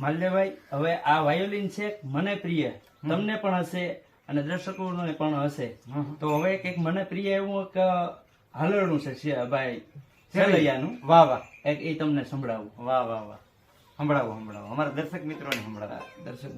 માલ્યભાઈ હવે આ વાયોલિન છે મને પ્રિય. તમને પણ હશે અને દર્શકોને પણ હશે. તો હવે કંઈક મને પ્રિય એવું એક હાલરણું છે ભાઈ સેલૈયાનું વાહ વાહ. એક એ તમને સંભળાવું. વાહ વાહ વાહ. સંભળાવો સંભળાવો. અમારા દર્શક મિત્રો ને સંભળાવો દર્શક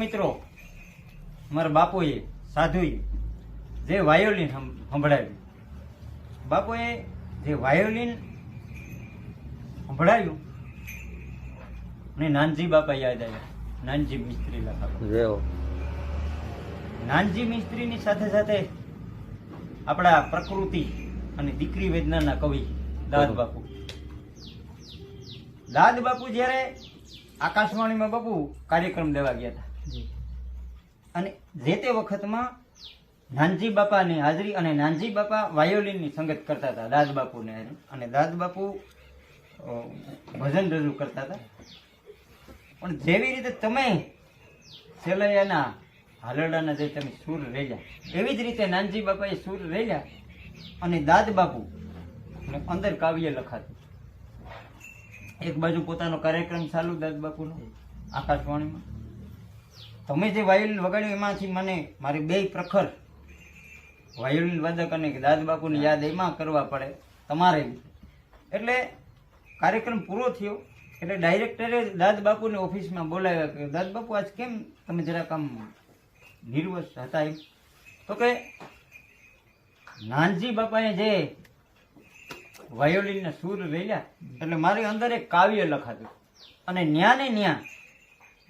મિત્રો મારા બાપુએ સાધુએ જે વાયોલિન સંભળાવ્યું. બાપુએ જે વાયોલિન સંભળાવ્યું ને નાનજી બાપા યાદ આવ્યા. નાનજી મિસ્ત્રી લખાવ્યા નાનજી મિસ્ત્રીની સાથે સાથે આપણા પ્રકૃતિ અને દીકરી વેદનાના કવિ દાદ બાપુ. દાદ બાપુ જ્યારે આકાશવાણીમાં બાપુ કાર્યક્રમ દેવા ગયા હતા. અને જે તે વખતમાં નાનજી બાપાની હાજરી અને નાનજી બાપા વાયોલિનની સંગત કરતા હતા દાદ બાપુને અને દાદ બાપુ ભજન રજૂ કરતા હતા. પણ જેવી રીતે તમે સેલૈયાના હાલરડાના જે તમે સૂર રેલ્યા એવી જ રીતે નાનજી બાપાએ સૂર રેલ્યા અને દાદબાપુ અંદર કાવ્ય લખાતું. એક બાજુ પોતાનો કાર્યક્રમ ચાલુ દાદબાપુનો આકાશવાણીમાં. તમે જે વાયોલિન વગાડ્યું એમાંથી મને મારી બે પ્રખર વાયોલિન વાદક અને દાદ બાપુની યાદ એમાં કરવા પડે તમારે. એટલે કાર્યક્રમ પૂરો થયો. એટલે ડાયરેક્ટરે દાદબાપુને ઓફિસમાં બોલાવ્યા કે, દાદ બાપુ, આજ કેમ તમે જરાક આમ નિર્વસ હતા એમ? તો કે, નાનજી બાપાએ જે વાયોલિનના સૂર રેલ્યા એટલે મારી અંદર એક કાવ્ય લખાતું. અને ન્યા ને ન્યા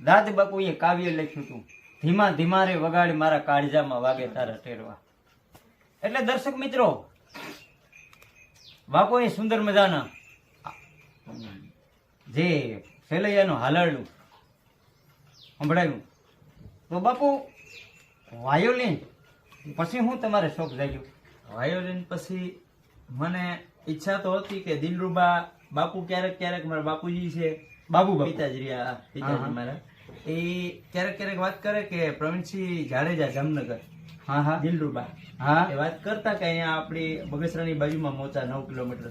દાદ બાપુએ કાવ્ય લખ્યું હતું, ધીમા ધીમા રે વગાડી મારા કાળજામાં વાગે તારા ટેરવા. એટલે દર્શક મિત્રો, બાપુએ સુંદર મજાના જે ફેલૈયાનું હાલરડું સંભળાયું. તો બાપુ, વાયોલિન પછી હું તમારે શોખ જાગ્યો? વાયોલિન પછી મને ઈચ્છા તો હતી કે દિલરૂબા બાપુ ક્યારેક ક્યારેક મારા બાપુજી છે. બાબુ પિતાજી રહ્યા પિતાજી મારા. એ ક્યારેક ક્યારેક વાત કરે કે પ્રવીણસિંહ જાડેજા જામનગર હા હા. દિલરૂબા. હા. એ વાત કરતા કે અહીંયા આપણી બગસરાની બાજુમાં મોચા નવ કિલોમીટર.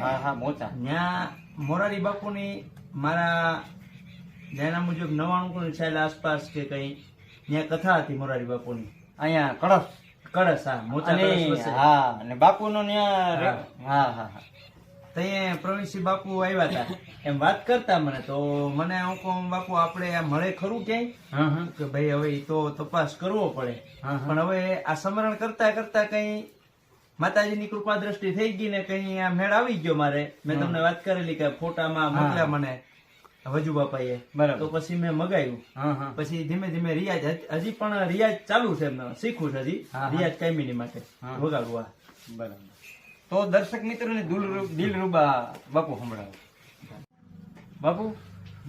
હા હા મોચા. ત્યાં મોરારી બાપુની મારા જેના મુજબ નવાણું છે સાલ આસપાસ કે કઈ ત્યાં કથા હતી મોરારી બાપુની. અહીંયા કળશ. કળશ હા મોચા. હા અને બાપુનો ત્યાં. હા હા હા. ત્યાં પ્રવીણસિંહ બાપુ આવ્યા હતા. એમ વાત કરતા મને તો મને હું કહું બાપુ આપણે મળે ખરું ક્યાંય? કે ભાઈ હવે તો તપાસ કરવો પડે. પણ હવે આ સમરણ કરતા કરતા કઈ માતાજીની કૃપા દ્રષ્ટિ થઈ ગઈ ને કઈ આ મેળ આવી ગયો મારે. મેં તમને વાત કરેલી કે ફોટામાં. મોકલ્યા મને વજુ બાપાએ. બરાબર. તો પછી મેં મગાવ્યું. હા હા. પછી ધીમે ધીમે રિયાજ હજ- પણ રિયાજ ચાલુ છે શીખું છે હજી. રિયાજ કાયમીની માટે. વગાડવા બરાબર. તો દર્શક મિત્રોને દિલ દિલરૂબા બાપુ સંભળાવો. બાપુ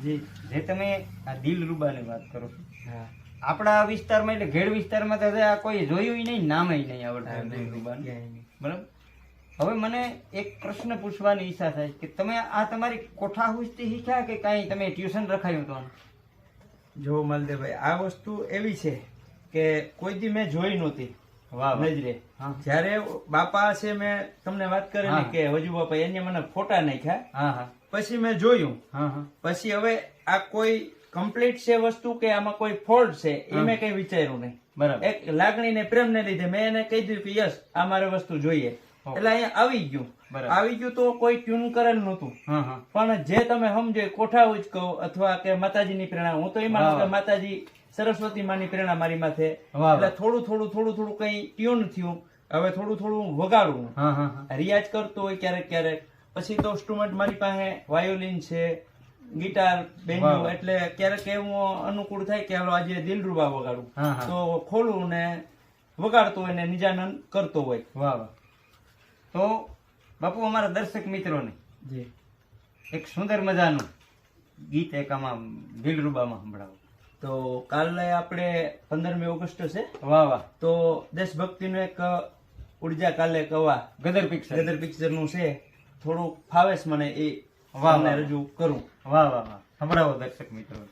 જી. જે તમે આ દિલરૂબાની વાત કરો છો આપણા વિસ્તારમાં એટલે ઘેડ વિસ્તારમાં તો આ કોઈ જોયું નહીં નામે નહીં આવડતું નહીં. બરાબર? હવે મને એક પ્રશ્ન પૂછવાની ઈચ્છા થાય કે તમે આ તમારી કોઠા હુસ્તી શીખ્યા કે કાંઈ તમે ટ્યુશન રખાયું તો? જો માલદેવભાઈ આ વસ્તુ એવી છે કે કોઈ દી મેં જોઈ નહોતી. નજરે. હા. બાપા છે મેં તમને વાત કરી કે હજુ બાપા એને મને ફોટા નાખ્યા. પછી મેં જોયું. પછી હવે આ કોઈ કમ્પ્લીટ છે વસ્તુ કે આમાં કોઈ ફોલ્ટ છે એ મેં કઈ વિચાર્યું નહીં. બરાબર. એક લાગણી ને પ્રેમ ને લીધે મેં એને કહી દીધું કે યસ આ મારે વસ્તુ જોઈએ. એટલે અહીંયા આવી ગયું. આવી ગયું તો કોઈ ટ્યુન કરેલ હા પણ જે તમે સમજો કોઠા ઉચ કહો અથવા કે માતાજીની પ્રેરણા હું તો એ માનું કે માતાજી સરસ્વતી માની પ્રેરણા મારી માથે. એટલે થોડું થોડું થોડું થોડું કઈ ટ્યુન થયું. હવે થોડું થોડું વગાડું હા હા હા. રિયાજ કરતો હોય ક્યારેક ક્યારેક. પછી તો સ્ટુડન્ટ મારી પાસે વાયોલિન છે ગિટાર બેન્જો એટલે ક્યારેક એવું અનુકૂળ થાય કે હાલો આજે દિલરૂબા વગાડું. તો ખોલું ને વગાડતો હોય ને નિજાનંદ કરતો હોય. વાહ વાહ. તો બાપુ અમારા દર્શક મિત્રોને એક સુંદર મજાનું ગીત એક આમાં દિલરૂબામાં સંભળાવો. તો કાલે આપણે પંદરમી ઓગસ્ટ છે. વાહ વાહ. તો દેશભક્તિનું એક ઊર્જા કાલે કવા ગદર પિક્ચર ગદર પિક્ચરનું છે. થોડું ફાવેશ મને એ વાહ. રજૂ કરું. વાહ વાહ વાહ. સંભળાવો દર્શક મિત્રો.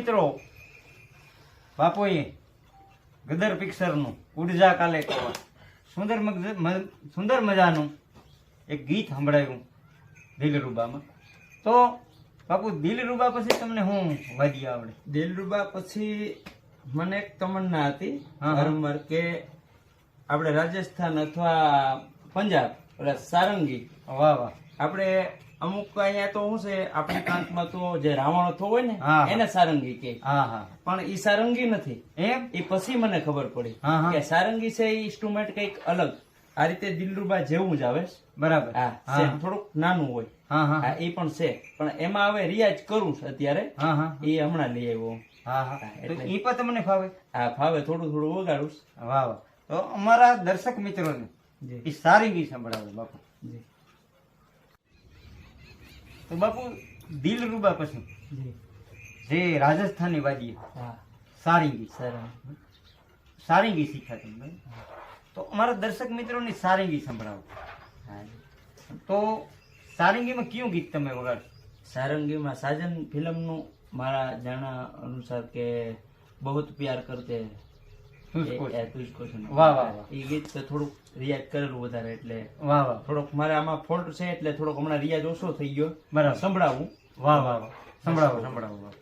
મિત્રો બાપુએ ગદર પિક્ચરનું ઊર્જા કાલે કવા સુંદર સુંદર મજાનું એક ગીત સંભળાયું દિલરૂબામાં. તો બાપુ દિલરૂબા પછી તમને હું વાદી આવડે? દિલરૂબા પછી મને એક તમન્ના હતી. હા, હા. વારંવાર કે આપણે રાજસ્થાન અથવા પંજાબ સારંગી વાહ વાહ. આપણે અમુક અહીંયા તો શું છે આપણી પ્રાંતમાં તો જે રાવણ થો હોય ને. એને સારંગી કે પણ ઈ સારંગી નથી. એમ? એ પછી મને ખબર પડી. કે સારંગી છે એ ઇન્સ્ટ્રુમેન્ટ કંઈક અલગ. આ રીતે દિલરૂબા જેવું જ આવે બરાબર. હા થોડુંક નાનું હોય. હા એ પણ છે. પણ એમાં હવે રિયાઝ કરું છું અત્યારે. હા હા. એ હમણાં લઈ આવ્યો. હા ઈ પણ તમને ફાવે? હા ફાવે. થોડું થોડું વગાડું વાહ વાહ. તો અમારા દર્શક મિત્રોને એ સારંગી સંભળાવે બાપુ. જી. તો બાપુ દિલરૂબા પછી. જે રાજસ્થાની વાદી. સારંગી. સારીંગી. શીખ્યા તમે તો અમારા દર્શક મિત્રોની સારંગી સંભળાવો. તો સારંગીમાં કયું ગીત તમે વગાડશો? સારંગીમાં સાજન ફિલ્મનું મારા જાણા અનુસાર કે બહુત પ્યાર કરતે વાહ, વાહ, વાહ. એ ગીત તો થોડુંક રિયાઝ કરેલું વધારે એટલે વાહ વાહ. થોડોક મારે આમાં ફોલ્ટ છે એટલે થોડોક હમણાં રિયાઝ ઓછો થઈ ગયો. બરાબર. સંભળાવું. વાહ વાહ વાહ. સંભળાવો સંભળાવો.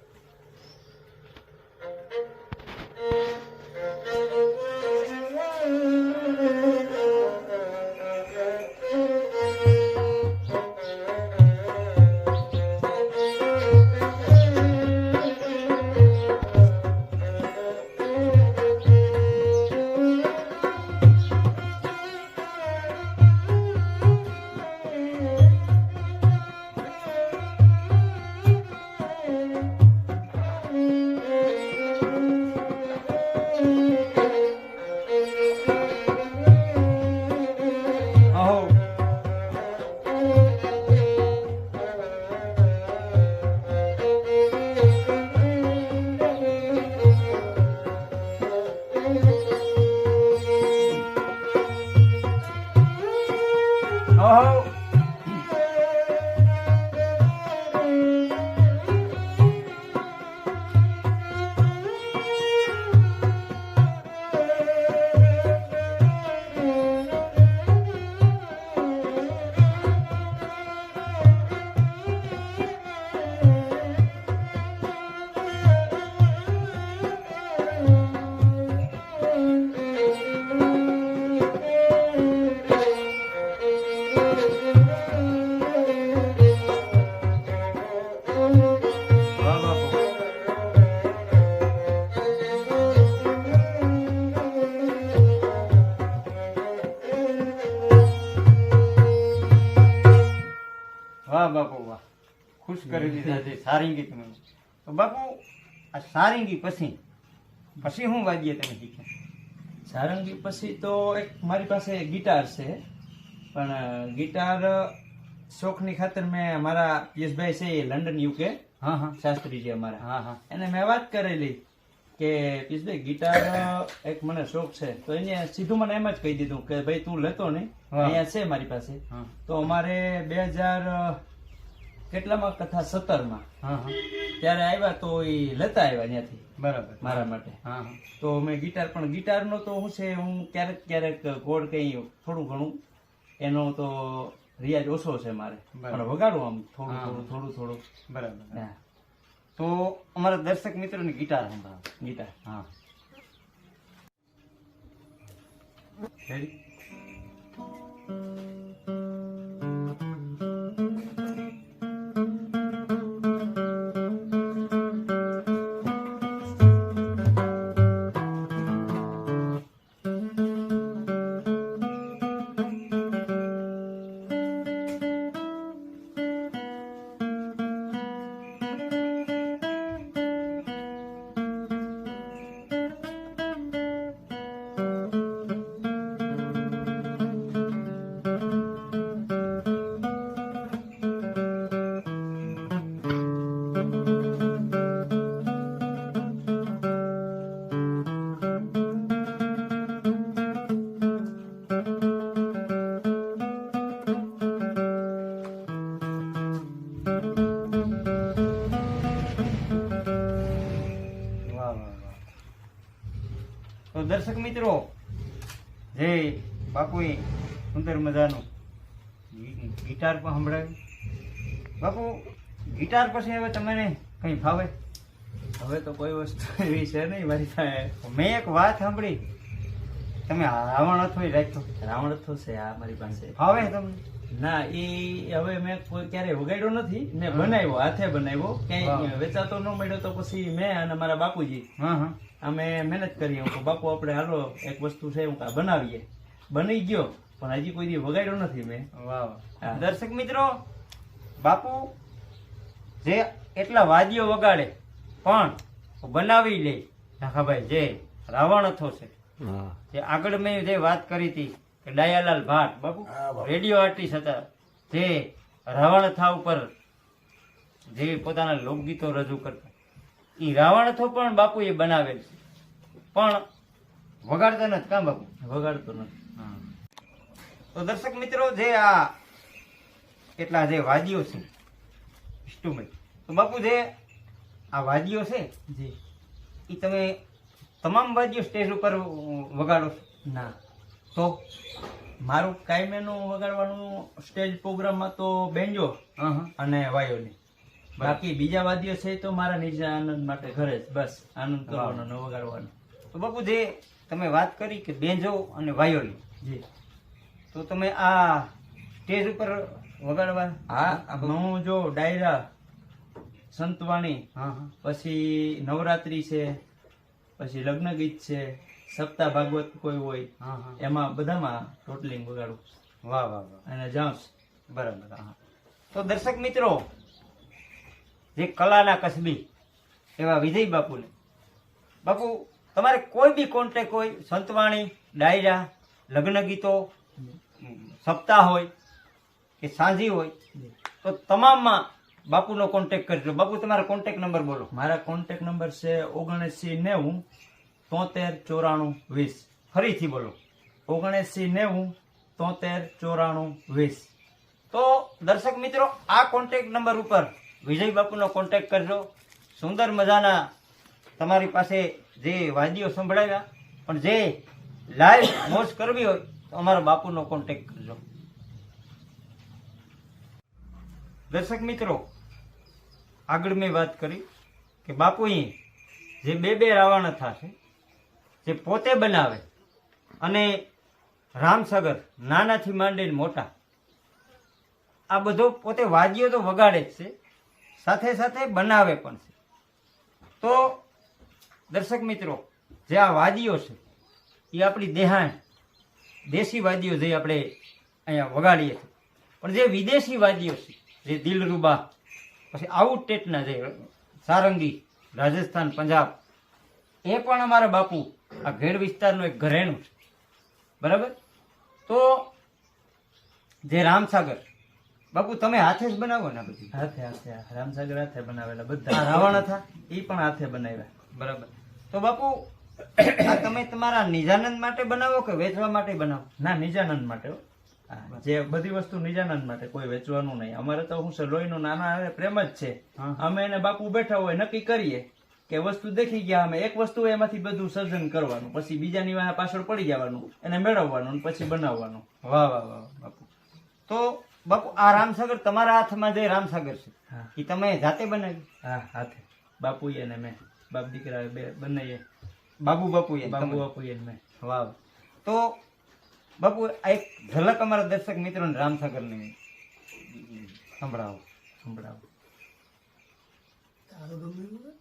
સારંગી તમે. તો બાપુ આ સારંગી પછી પછી શું વાગીએ તમે શીખ્યા સારંગી પછી તો એક મારી પાસે ગિટાર છે પણ ગિટાર શોખની ખાતર મેં મારા યશભાઈ છે એ લંડન યુકે હા હા. શાસ્ત્રી છે અમારા. હા હા. એને મેં વાત કરેલી કે પિયુષભાઈ ગિટાર એક મને શોખ છે. તો એને સીધું મને એમ જ કહી દીધું કે ભાઈ તું લેતો નહીં. અહીંયા છે મારી પાસે. તો અમારે બે હજાર કેટલામાં? કથા સત્તરમાં. હા હા. ત્યારે આવ્યા તો એ લેતા આવ્યા ત્યાંથી. બરાબર. મારા માટે. તો મેં ગિટાર પણ ગિટારનો તો શું છે હું ક્યારેક ક્યારેક કોડ કઈ થોડું ઘણું એનો તો રિયાજ ઓછો છે મારે. પણ વગાડું આમ થોડું થોડું થોડું થોડું. બરાબર. તો અમારા દર્શક મિત્રોને ગિટાર સંભળાવો. ગિટાર. હા. રેડી બાપુએ સુંદર મજાનું ગિટાર પણ સંભળાવ્યું. બાપુ ગિટાર પછી હવે તમને કઈ ફાવે? હવે તો કોઈ વસ્તુ એવી છે નહીં મારી પાસે. મેં એક વાત સાંભળી. તમે રાવણ અથો રાખ્યો. રાવણ અથો છે આ મારી પાસે. ફાવે તમને? ના એ હવે મેં કોઈ ક્યારે વગાડ્યો નથી. મેં બનાવ્યો હાથે બનાવ્યો. ક્યાંય. વેચાતો ન મળ્યો તો પછી મેં અને મારા બાપુજી હા હા. અમે મહેનત કરી. હું બાપુ આપણે હાલો એક વસ્તુ છે હું બનાવીએ. બની ગયો. પણ હજી કોઈ દી વગાડ્યો નથી મેં. વાહ. વાહ. દર્શક મિત્રો બાપુ જે એટલા વાદ્યો વગાડે પણ બનાવી લે. નાખાભાઈ જે રાવણ હતો છે. જે આગળ મેં જે વાત કરી હતી કે ડાયાલાલ ભાટ બાપુ રેડિયો આર્ટિસ્ટ હતા જે રાવણ થા ઉપર જે પોતાના લોકગીતો રજૂ કરતા. એ રાવણ થો પણ એ બનાવેલ છે. પણ વગાડતા નથી કામ બાપુ? વગાડતો નથી. તો દર્શક મિત્રો જે આ કેટલા જે વાદીઓ છે ઇન્સ્ટ્રુમેન્ટ તો બાપુ જે આ વાદીઓ છે જી. એ તમે તમામ વાદીઓ સ્ટેજ ઉપર વગાડો છો? ના. તો? મારું કાયમેનું વગાડવાનું સ્ટેજ પ્રોગ્રામમાં તો બેન્જો અને વાયોલિન. બાકી બીજા વાદ્યો છે તો મારા નિજા આનંદ માટે ઘરે જ. બસ આનંદ કરવાનો ને વગાડવાનો. તો બાપુ જે તમે વાત કરી કે બેન્જો અને વાયોલિન. જી. તો તમે આ સ્ટેજ ઉપર વગાડવા. હા. હું જો ડાયરા સંતવાણી હા હા. પછી નવરાત્રી છે પછી લગ્ન ગીત છે સપ્તાહ ભાગવત કોઈ હોય હા હા. એમાં બધામાં ટોટલિંગ વગાડું. વાહ વાહ વાહ. અને જાઉં બરાબર હા. તો દર્શક મિત્રો જે કલાના કસબી એવા વિજય બાપુને. બાપુ તમારે કોઈ બી કોન્ટેક હોય સંતવાણી ડાયરા લગ્ન ગીતો સપ્તાહ હોય કે સાંજી હોય તો તમામમાં બાપુનો કોન્ટેક કરજો બાપુ તમારો કોન્ટેક નંબર બોલો. મારા કોન્ટેક નંબર છે ઓગણસી નેવું તોતેર ચોરાણું વીસ. ફરીથી બોલો. ઓગણસી નેવું તોતેર ચોરાણું વીસ. તો દર્શક મિત્રો આ કોન્ટેક નંબર ઉપર વિજય બાપુનો કોન્ટેક કરજો. સુંદર મજાના તમારી પાસે જે વાદીઓ સંભળાવ્યા પણ જે લાઈવ મોજ કરવી હોય તો અમારા બાપુનો કોન્ટેક કરજો. દર્શક મિત્રો, આગળ મેં વાત કરી કે બાપુએ જે બે બે રાવણ થશે, જે પોતે બનાવે અને રામસાગર નાનાથી માંડીને મોટા, આ બધો પોતે વાદ્યો તો વગાડે જ છે, સાથે સાથે બનાવે પણ છે. તો દર્શક મિત્રો, જે આ વાદીઓ છે, એ આપણી દેહાણ દેશી વાદીઓ જે આપણે અહીંયા વગાડીએ છીએ. પણ જે વિદેશી વાદીઓ છે જે દિલરુબા પછી આઉટ સ્ટેટના જે સારંગી રાજસ્થાન પંજાબ એ પણ અમારા બાપુ આ ઘેડ વિસ્તારનું એક ઘરેણું છે. બરાબર? તો જે રામસાગર બાપુ તમે હાથે જ બનાવો ને બધી? હાથે હાથે રામસાગર હાથે બનાવેલા બધા. રાવણ હતા? એ પણ હાથે બનાવ્યા. બરાબર. તો બાપુ તમે તમારા નિજાનંદ માટે બનાવો કે વેચવા માટે બનાવો? ના નિજાનંદ માટે હો. જે બધી વસ્તુ નિજાનંદ માટે કોઈ વેચવાનું નહીં. અમારે તો હું છે લોહીનું નાના પ્રેમ જ છે. અમે એને બાપુ બેઠા હોય નક્કી કરીએ કે વસ્તુ દેખી ગયા અમે એક વસ્તુ એમાંથી બધું સર્જન કરવાનું પછી બીજાની વાહ પાછળ પડી જવાનું એને મેળવવાનું પછી બનાવવાનું. વાહ વાહ વાહ બાપુ. તો બાપુ આ રામસાગર તમારા હાથમાં જે રામસાગર છે એ તમે જાતે બનાવી હા હાથે. બાપુ ને મેં બાપ દીકરા બે બંને બાબુ બાપુ બાપુ બાપુએ મેં. વાહ તો બાપુ આ એક ઝલક અમારા દર્શક મિત્રોને રામસાગરની સંભળાવો. સંભળાવો. વાહ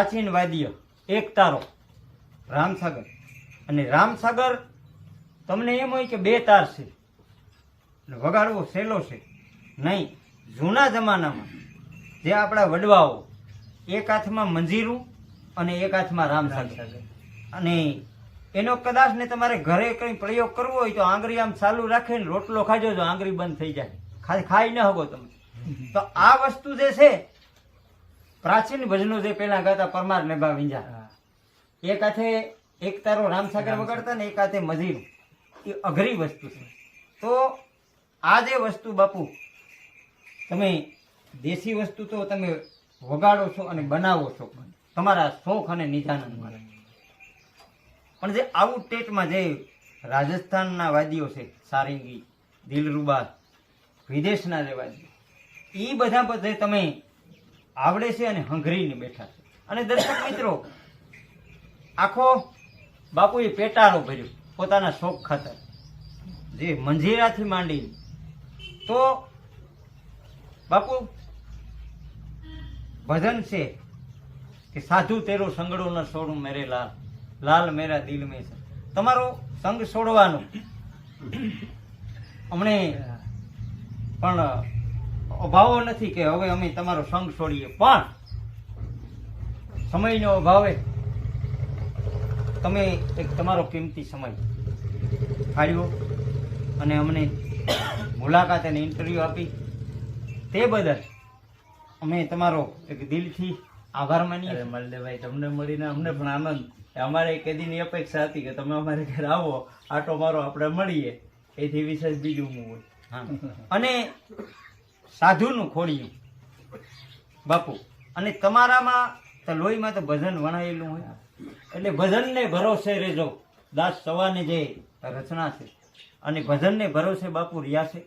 પ્રાચીન વાદ્ય, એક તારો, રામસાગર. અને રામસાગર તમને એમ હોય કે બે તાર છે. વગાડવો સહેલો છે. નહીં, જૂના જમાનામાં જે આપણા વડવાઓ એક હાથમાં મંજીરું અને એક હાથમાં રામસાગર. અને એનો કદાચ ને તમારે ઘરે કંઈ પ્રયોગ કરવો હોય તો આંગળી આમ ચાલુ રાખીને રોટલો ખાજો તો આંગળી બંધ થઈ જાય. ખાલી ખાઈ ન હકો તમે. તો આ વસ્તુ જે છે પ્રાચીન ભજનો જે પેલા ગાતા પરમાર નેભા વિંજા. એક હાથે એક તારો રામસાગર વગાડતા ને એક હાથે મજીર એ અઘરી વસ્તુ છે. તો આ જે વસ્તુ બાપુ તમે દેશી વસ્તુ તો તમે વગાડો છો અને બનાવો છો. તમારા શોખ અને માટે. પણ જે આઉટ સ્ટેટમાં જે રાજસ્થાનના વાદીઓ છે સારંગી દિલરુબા વિદેશના જે વાદીઓ એ બધા પર જે તમે આવડે છે અને હંઘરીને બેઠા છે. અને દર્શક મિત્રો, આખો બાપુએ પેટારો ભર્યો પોતાના શોખ ખાતર, જે મંજીરાથી માંડી તો બાપુ, ભજન છે કે સાધુ તેરો સંગડો ન છોડું મેરે લાલ લાલ મેરા દિલ મેં તમારો સંગ છોડવાનો અમને પણ અભાવો નથી કે હવે અમે તમારો સંગ છોડીએ પણ સમયનો અભાવે તમે એક તમારો કિંમતી સમય ફાળ્યો અને અમને મુલાકાત અને ઇન્ટરવ્યૂ આપી. તે બદલ અમે તમારો એક દિલથી આભાર માનીએ મલદેભાઈ તમને મળીને અમને પણ આનંદ. અમારે કેદીની અપેક્ષા હતી કે તમે અમારે ઘરે આવો આટો મારો આપણે મળીએ. એથી વિશેષ બીજું હું હોય. હા. અને સાધુનું ખોડિયું બાપુ, અને તમારામાં તો લોહીમાં તો ભજન વણાયેલું હોય. એટલે ભજનને ભરોસે રહેજો દાસ સવાની જે રચના છે, અને ભજનને ભરોસે બાપુ રહ્યા છે,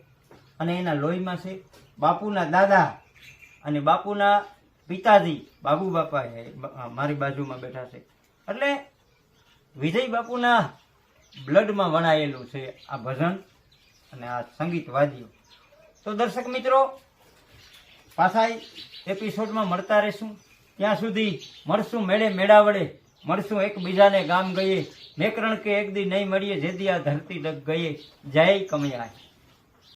અને એના લોહીમાં છે. બાપુના દાદા અને બાપુના પિતાજી, બાબુ બાપા મારી બાજુમાં બેઠા છે. એટલે વિજય બાપુના બ્લડમાં વણાયેલું છે આ ભજન અને આ સંગીત વાદ્યો તો દર્શક મિત્રો પાછા એપિસોડમાં મળતા રહેશું. ત્યાં સુધી મળશું મેળે મેળાવડે, મળશું એકબીજાને ગામ ગઈએ. મેકરણ કે એક દી નહીં મળીએ જેથી આ ધરતી ડગ ગઈએ જય કમયાય